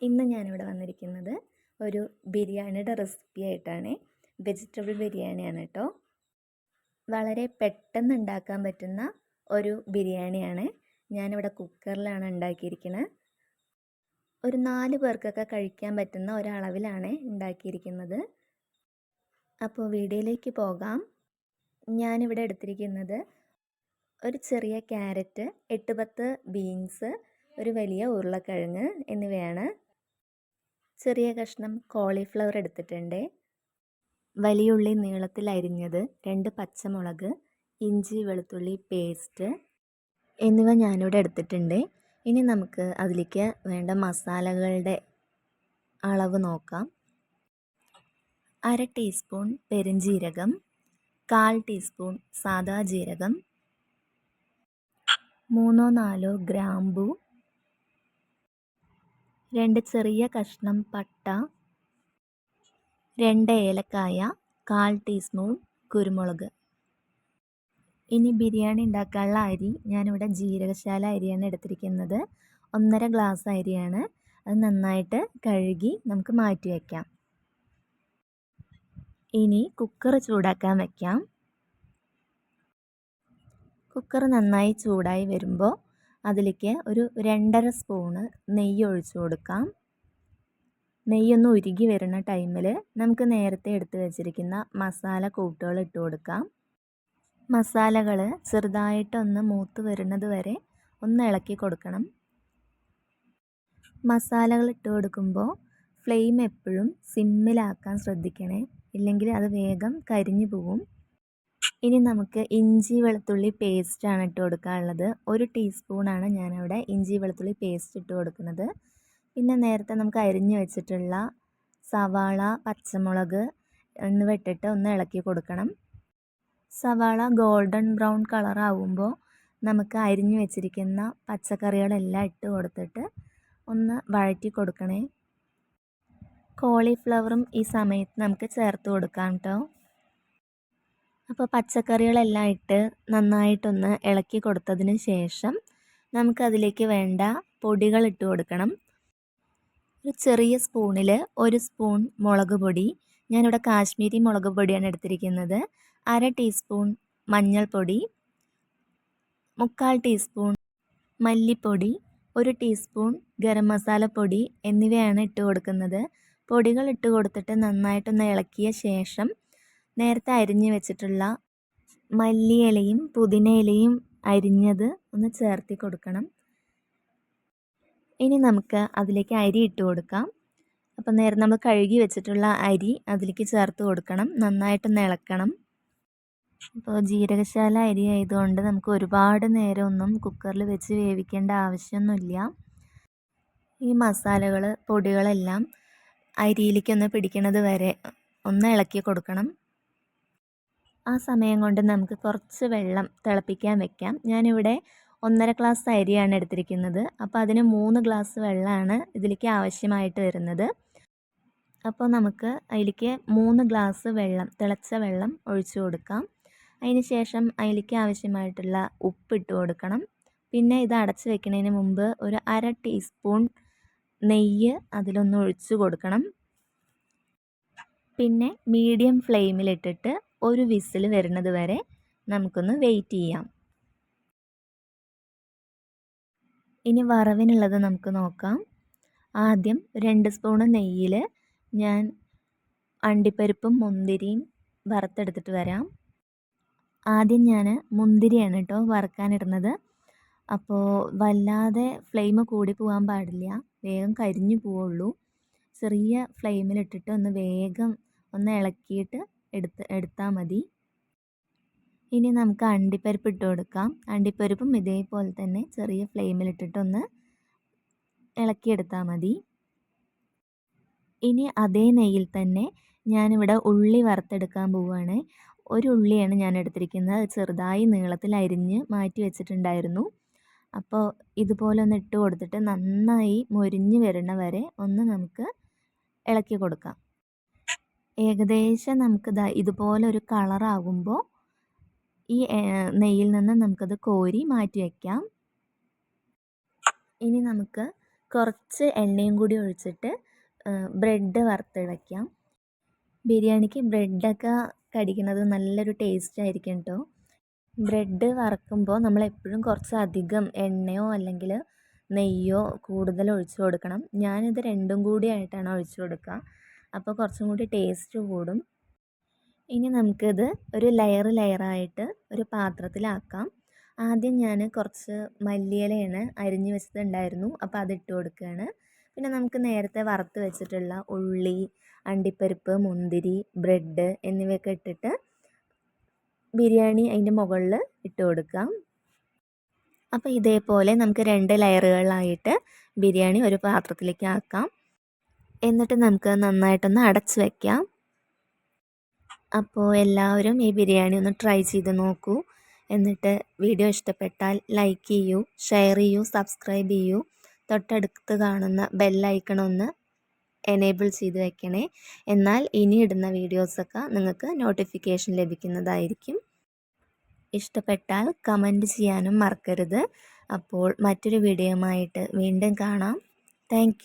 ഇന്ന് ഞാനിവിടെ വന്നിരിക്കുന്നത് ഒരു ബിരിയാണിയുടെ റെസിപ്പി ആയിട്ടാണ്. വെജിറ്റബിൾ ബിരിയാണിയാണ് കേട്ടോ വളരെ പെട്ടെന്ന് ഉണ്ടാക്കാൻ പറ്റുന്ന ഒരു ബിരിയാണിയാണ് ഞാനിവിടെ കുക്കറിലാണ് ഉണ്ടാക്കിയിരിക്കുന്നത് ഒരു നാല് പേർക്കൊക്കെ കഴിക്കാൻ പറ്റുന്ന ഒരളവിലാണ് ഉണ്ടാക്കിയിരിക്കുന്നത്. അപ്പോൾ വീഡിയോയിലേക്ക് പോകാം. ഞാനിവിടെ എടുത്തിരിക്കുന്നത് ഒരു ചെറിയ ക്യാരറ്റ് എട്ട് പത്ത് ബീൻസ് ഒരു വലിയ ഉരുളക്കിഴങ്ങ് എന്നിവയാണ്. ചെറിയ കഷ്ണം കോളിഫ്ലവർ എടുത്തിട്ടുണ്ട്. വലിയ ഉള്ളി നീളത്തിൽ അരിഞ്ഞത് രണ്ട് പച്ചമുളക് ഇഞ്ചി വെളുത്തുള്ളി പേസ്റ്റ് എന്നിവ ഞാനിവിടെ എടുത്തിട്ടുണ്ട്. ഇനി നമുക്ക് അതിലേക്ക് വേണ്ട മസാലകളുടെ അളവ് നോക്കാം. അര ടീസ്പൂൺ പെരുംജീരകം കാൽ ടീസ്പൂൺ സാദാ ജീരകം മൂന്നോ നാലോ ഗ്രാമ്പു രണ്ട് ചെറിയ കഷ്ണം പട്ട രണ്ട് ഏലക്കായ കാൽ ടീസ്പൂൺ കുരുമുളക്. ഇനി ബിരിയാണി ഉണ്ടാക്കാനുള്ള അരി ഞാനിവിടെ ജീരകശാല അരിയാണ് എടുത്തിരിക്കുന്നത്. ഒന്നര ഗ്ലാസ് അരിയാണ്. അത് നന്നായിട്ട് കഴുകി നമുക്ക് മാറ്റി വയ്ക്കാം ഇനി കുക്കർ ചൂടാക്കാൻ വയ്ക്കാം കുക്കർ നന്നായി ചൂടായി വരുമ്പോൾ അതിലേക്ക് ഒരു രണ്ടര സ്പൂണ് നെയ്യ് ഒഴിച്ചു കൊടുക്കാം. നെയ്യൊന്ന് ഉരുകി വരുന്ന ടൈമിൽ നമുക്ക് നേരത്തെ എടുത്തു വെച്ചിരിക്കുന്ന മസാല കൂട്ടുകൾ ഇട്ട് കൊടുക്കാം. മസാലകൾ ചെറുതായിട്ടൊന്ന് മൂത്ത് വരുന്നത് വരെ ഒന്ന് ഇളക്കി കൊടുക്കണം. മസാലകൾ ഇട്ട് കൊടുക്കുമ്പോൾ ഫ്ലെയിം എപ്പോഴും സിമ്മിലാക്കാൻ ശ്രദ്ധിക്കണേ. ഇല്ലെങ്കിൽ അത് വേഗം കരിഞ്ഞു പോവും. ഇനി നമുക്ക് ഇഞ്ചി വെളുത്തുള്ളി പേസ്റ്റാണ് ഇട്ട് കൊടുക്കാനുള്ളത്. ഒരു ടീസ്പൂണാണ് ഞാനവിടെ ഇഞ്ചി വെളുത്തുള്ളി പേസ്റ്റ് ഇട്ട് കൊടുക്കുന്നത്. പിന്നെ നേരത്തെ നമുക്ക് അരിഞ്ഞു വെച്ചിട്ടുള്ള സവാള പച്ചമുളക് എന്നിവ ഇട്ടിട്ട് ഒന്ന് ഇളക്കി കൊടുക്കണം. സവാള ഗോൾഡൻ ബ്രൗൺ കളർ ആവുമ്പോൾ നമുക്ക് അരിഞ്ഞു വെച്ചിരിക്കുന്ന പച്ചക്കറികളെല്ലാം ഇട്ട് കൊടുത്തിട്ട് ഒന്ന് വഴറ്റി കൊടുക്കണേ. കോളിഫ്ലവറും ഈ സമയത്ത് നമുക്ക് ചേർത്ത് കൊടുക്കാം കേട്ടോ അപ്പോൾ പച്ചക്കറികളെല്ലാം ഇട്ട് നന്നായിട്ടൊന്ന് ഇളക്കി കൊടുത്തതിന് ശേഷം നമുക്കതിലേക്ക് വേണ്ട പൊടികൾ ഇട്ട് കൊടുക്കണം. ഒരു ചെറിയ സ്പൂണിൽ ഒരു സ്പൂൺ മുളക് പൊടി. ഞാനിവിടെ കാശ്മീരി മുളക് പൊടിയാണ് എടുത്തിരിക്കുന്നത്. അര ടീസ്പൂൺ മഞ്ഞൾപ്പൊടി. മുക്കാൽ ടീസ്പൂൺ മല്ലിപ്പൊടി. ഒരു ടീസ്പൂൺ ഗരം മസാലപ്പൊടി എന്നിവയാണ് ഇട്ട് കൊടുക്കുന്നത്. പൊടികൾ ഇട്ട് കൊടുത്തിട്ട് നന്നായിട്ടൊന്ന് ഇളക്കിയ ശേഷം നേരത്തെ അരിഞ്ഞ് വെച്ചിട്ടുള്ള മല്ലിയിലയും പുതിനയിലയും അരിഞ്ഞത് ഒന്ന് ചേർത്തി കൊടുക്കണം. ഇനി നമുക്ക് അതിലേക്ക് അരി ഇട്ട് കൊടുക്കാം. അപ്പോൾ നേരെ നമ്മൾ കഴുകി വെച്ചിട്ടുള്ള അരി അതിലേക്ക് ചേർത്ത് കൊടുക്കണം. നന്നായിട്ട് ഇളക്കണം. അപ്പോൾ ജീരകശാല അരി ആയതുകൊണ്ട് നമുക്ക് ഒരുപാട് നേരമൊന്നും കുക്കറിൽ വെച്ച് വേവിക്കേണ്ട ആവശ്യമൊന്നുമില്ല. ഈ മസാലകൾ പൊടികളെല്ലാം അരിയിലേക്കൊന്ന് പിടിക്കണത് വരെ ഒന്ന് ഇളക്കി കൊടുക്കണം. ആ സമയം കൊണ്ട് നമുക്ക് കുറച്ച് വെള്ളം തിളപ്പിക്കാൻ വെക്കാം. ഞാനിവിടെ ഒന്നര ഗ്ലാസ് അരിയാണ് എടുത്തിരിക്കുന്നത്. അപ്പോൾ അതിന് മൂന്ന് ഗ്ലാസ് വെള്ളമാണ് ഇതിലേക്ക് ആവശ്യമായിട്ട് വരുന്നത്. അപ്പോൾ നമുക്ക് അതിലേക്ക് മൂന്ന് ഗ്ലാസ് വെള്ളം തിളച്ച വെള്ളം ഒഴിച്ചു കൊടുക്കാം. അതിന് ശേഷം അതിലേക്ക് ആവശ്യമായിട്ടുള്ള ഉപ്പിട്ട് കൊടുക്കണം. പിന്നെ ഇത് അടച്ച് വെക്കുന്നതിന് മുമ്പ് ഒരു അര ടീസ്പൂൺ നെയ്യ് അതിലൊന്ന് ഒഴിച്ചു കൊടുക്കണം. പിന്നെ മീഡിയം ഫ്ലെയിമിലിട്ടിട്ട് ഒരു വിസിൽ വരുന്നത് വരെ നമുക്കൊന്ന് വെയിറ്റ് ചെയ്യാം. ഇനി വറവിനുള്ളത് നമുക്ക് നോക്കാം. ആദ്യം രണ്ട് സ്പൂൺ നെയ്യിൽ ഞാൻ അണ്ടിപ്പരിപ്പും മുന്തിരിയും വറുത്തെടുത്തിട്ട് വരാം. ആദ്യം ഞാൻ മുന്തിരിയാണ് കേട്ടോ വറുക്കാനിടുന്നത്. അപ്പോൾ വല്ലാതെ ഫ്ലെയിം കൂടി പോകാൻ പാടില്ല. വേഗം കരിഞ്ഞു പോവുള്ളൂ. ചെറിയ ഫ്ലെയിമിലിട്ടിട്ട് ഒന്ന് വേഗം ഒന്ന് ഇളക്കിയിട്ട് എടുത്ത് എടുത്താൽ മതി. ഇനി നമുക്ക് അണ്ടിപ്പരിപ്പ് ഇട്ട് കൊടുക്കാം. അണ്ടിപ്പരിപ്പും ഇതേപോലെ തന്നെ ചെറിയ ഫ്ലെയിമിലിട്ടിട്ടൊന്ന് ഇളക്കിയെടുത്താൽ മതി. ഇനി അതേ നെയ്യിൽ തന്നെ ഞാനിവിടെ ഉള്ളി വറുത്തെടുക്കാൻ പോവുകയാണ് ഒരു ഉള്ളിയാണ് ഞാൻ എടുത്തിരിക്കുന്നത്. ചെറുതായി നീളത്തിൽ അരിഞ്ഞ് മാറ്റി വെച്ചിട്ടുണ്ടായിരുന്നു. അപ്പോൾ ഇതുപോലെ ഒന്ന് ഇട്ട് കൊടുത്തിട്ട് നന്നായി മൊരിഞ്ഞ് വരണ വരെ ഒന്ന് നമുക്ക് ഇളക്കി കൊടുക്കാം. ഏകദേശം നമുക്ക് ഇതുപോലെ ഒരു കളറാകുമ്പോൾ ഈ നെയ്യിൽ നിന്ന് നമുക്കത് കോരി മാറ്റി വയ്ക്കാം ഇനി നമുക്ക് കുറച്ച് എണ്ണയും കൂടി ഒഴിച്ചിട്ട് ബ്രെഡ് വറുത്ത് വയ്ക്കാം ബിരിയാണിക്ക് ബ്രെഡൊക്കെ കടിക്കുന്നത് നല്ലൊരു ടേസ്റ്റ് ആയിരിക്കും കേട്ടോ ബ്രെഡ് വറക്കുമ്പോൾ നമ്മൾ എപ്പോഴും കുറച്ച് അധികം എണ്ണയോ അല്ലെങ്കിൽ നെയ്യോ കൂടുതൽ ഒഴിച്ചു കൊടുക്കണം. ഞാനിത് രണ്ടും കൂടി ആയിട്ടാണ് ഒഴിച്ചു കൊടുക്കുക അപ്പോൾ കുറച്ചും കൂടി ടേസ്റ്റ് കൂടും. ഇനി നമുക്കിത് ഒരു ലെയർ ലെയറായിട്ട് ഒരു പാത്രത്തിലാക്കാം. ആദ്യം ഞാൻ കുറച്ച് മല്ലിയിലയാണ് അരിഞ്ഞ് വെച്ചിട്ടുണ്ടായിരുന്നു അപ്പോൾ അതിട്ട് കൊടുക്കുകയാണ്. പിന്നെ നമുക്ക് നേരത്തെ വറുത്ത് വെച്ചിട്ടുള്ള ഉള്ളി അണ്ടിപ്പരിപ്പ് മുന്തിരി ബ്രെഡ് എന്നിവയൊക്കെ ഇട്ടിട്ട് ബിരിയാണി അതിന്റെ മുകളിൽ ഇട്ട് കൊടുക്കാം. അപ്പോൾ ഇതേപോലെ നമുക്ക് രണ്ട് ലെയറുകളായിട്ട് ബിരിയാണി ഒരു പാത്രത്തിലേക്ക് ആക്കാം. എന്നിട്ട് നമുക്ക് നന്നായിട്ടൊന്ന് അടച്ച് വയ്ക്കാം അപ്പോൾ എല്ലാവരും ഈ ബിരിയാണി ഒന്ന് ട്രൈ ചെയ്ത് നോക്കൂ. എന്നിട്ട് വീഡിയോ ഇഷ്ടപ്പെട്ടാൽ ലൈക്ക് ചെയ്യൂ ഷെയർ ചെയ്യൂ സബ്സ്ക്രൈബ് ചെയ്യൂ. തൊട്ടടുത്ത് കാണുന്ന ബെല്ലൈക്കൺ ഒന്ന് എനേബിൾ ചെയ്ത് വെക്കണേ. എന്നാൽ ഇനി ഇടുന്ന വീഡിയോസൊക്കെ നിങ്ങൾക്ക് നോട്ടിഫിക്കേഷൻ ലഭിക്കുന്നതായിരിക്കും. ഇഷ്ടപ്പെട്ടാൽ കമന്റ് ചെയ്യാനും മറക്കരുത്. അപ്പോൾ മറ്റൊരു വീഡിയോയുമായിട്ട് വീണ്ടും കാണാം. താങ്ക്